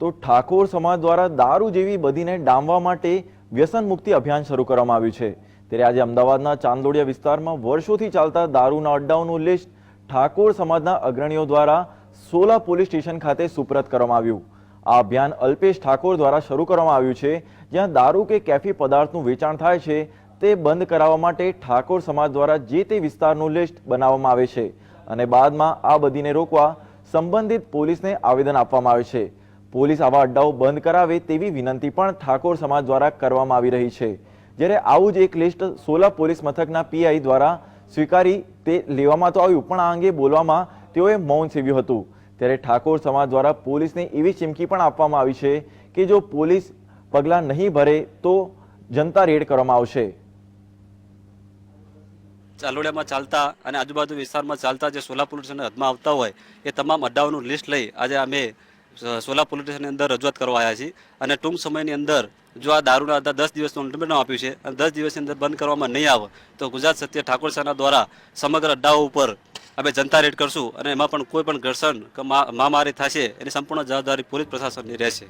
તો ઠાકોર સમાજ દ્વારા દારૂ જેવી બધીને ડામવા માટે વ્યસન મુક્તિ અભિયાન શરૂ કરવામાં આવ્યું છે. ત્યારે આજે અમદાવાદના ચાંદોડિયા વિસ્તારમાં વર્ષોથી ચાલતા દારૂના અડ્ડાઓનું લિસ્ટ ઠાકોર સમાજના અગ્રણીઓ દ્વારા સોલા પોલીસ સ્ટેશન ખાતે સુપ્રત કરવામાં આવ્યું. આ અભિયાન અલ્પેશ ઠાકોર દ્વારા શરૂ કરવામાં આવ્યું છે, જ્યાં દારૂ કે કેફી પદાર્થનું વેચાણ થાય છે, તે બંધ કરાવવા માટે ઠાકોર સમાજ દ્વારા જે તે વિસ્તારનું લિસ્ટ બનાવવામાં આવે છે. અને બાદમાં આ બધીને રોકવા સંબંધિત પોલીસને આવેદન આપવામાં આવે છે. પોલીસ આવા અડ્ડાઓ બંધ કરાવે તેવી વિનંતી પણ ઠાકોર સમાજ દ્વારા કરવામાં આવી રહી છે. જ્યારે આવું જ એક લિસ્ટ સોલા પોલીસ મથકના પીઆઈ દ્વારા સ્વીકારી તે લેવામાં તો આવ્યું, પણ આ અંગે બોલવામાં તેઓએ મૌન સેવ્યું હતું. ત્યારે ઠાકોર સમાજ દ્વારા પોલીસને એવી ચીમકી પણ આપવામાં આવી છે કે જો પોલીસ પગલાં નહીં ભરે તો જનતા રેડ કરવામાં આવશે. ચાલોડિયામાં ચાલતા અને આજુબાજુ વિસ્તારમાં ચાલતા જે સોલા પોલીસ હદમાં આવતા હોય, એ તમામ અડ્ડાઓનું લિસ્ટ લઈ આજે અમે સોલા પોલીસ સ્ટેશનની અંદર રજૂઆત કરવા આવ્યા છીએ. અને ટૂંક સમયની અંદર જો આ દારૂના અડ્ડા દસ દિવસનું અલ્ટિમેટમ આપ્યું છે અને દસ દિવસની અંદર બંધ કરવામાં નહીં આવે, તો ગુજરાત સત્ય ઠાકોર સેના દ્વારા સમગ્ર અડ્ડાઓ ઉપર અમે જનતા રેડ કરશું અને એમાં પણ કોઈ પણ ઘર્ષણ કે મા- મારામારી થશે એની સંપૂર્ણ જવાબદારી પોલીસ પ્રશાસનની રહેશે.